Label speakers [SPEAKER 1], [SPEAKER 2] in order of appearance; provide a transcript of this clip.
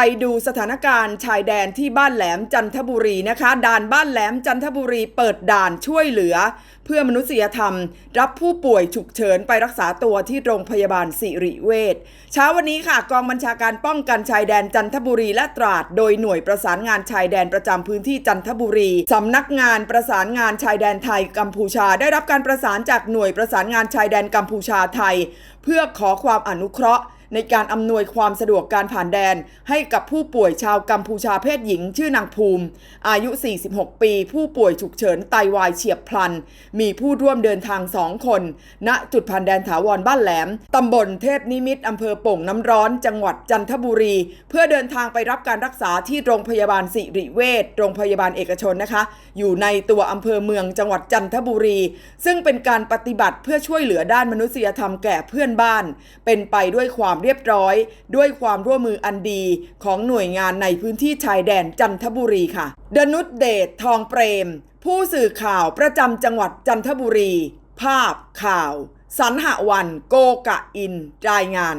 [SPEAKER 1] ไปดูสถานการณ์ชายแดนที่บ้านแหลมจันทบุรีนะคะ ด่านบ้านแหลมจันทบุรีเปิดด่านช่วยเหลือ เพื่อมนุษยธรรม รับผู้ป่วยฉุกเฉินไปรักษาตัวที่โรงพยาบาลสิริเวชเช้าวันนี้ค่ะ กองบัญชาการป้องกันชายแดนจันทบุรีและตราด โดยหน่วยประสานงานชายแดนประจำพื้นที่จันทบุรีสำนักงานประสานงานชายแดนไทยกัมพูชา ได้รับการประสานจากหน่วยประสานงานชายแดนกัมพูชาไทย เพื่อขอความอนุเคราะห์ ในการอำนวยความสะดวกการผ่านแดน ให้กับผู้ป่วยชาวกัมพูชาเพศหญิง ชื่อนางภูมิ อายุ 46 ปี ผู้ป่วยฉุกเฉินไตวายเฉียบพลัน มีผู้ร่วมเดินทางสองคน ณจุดผ่านแดนถาวรบ้านแหลมตำบลเทพนิมิตอำเภอโป่งน้ำร้อน จังหวัดจันทบุรี เพื่อเดินทางไปรับการรักษาที่โรงพยาบาลสิริเวชโรงพยาบาลเอกชนนะคะ อยู่ในตัวอำเภอเมืองจังหวัดจันทบุรี ซึ่งเป็นการปฏิบัติเพื่อช่วยเหลือด้านมนุษยธรรมแก่เพื่อนบ้าน เป็นไปด้วยความเรียบร้อย ด้วยความร่วมมืออันดีของหน่วยงานในพื้นที่ชายแดนจันทบุรีค่ะ ดนุชเดชทองเปรม ผู้สื่อข่าวประจำจังหวัดจันทบุรี ภาพข่าว สันหวันโกกะอิน รายงาน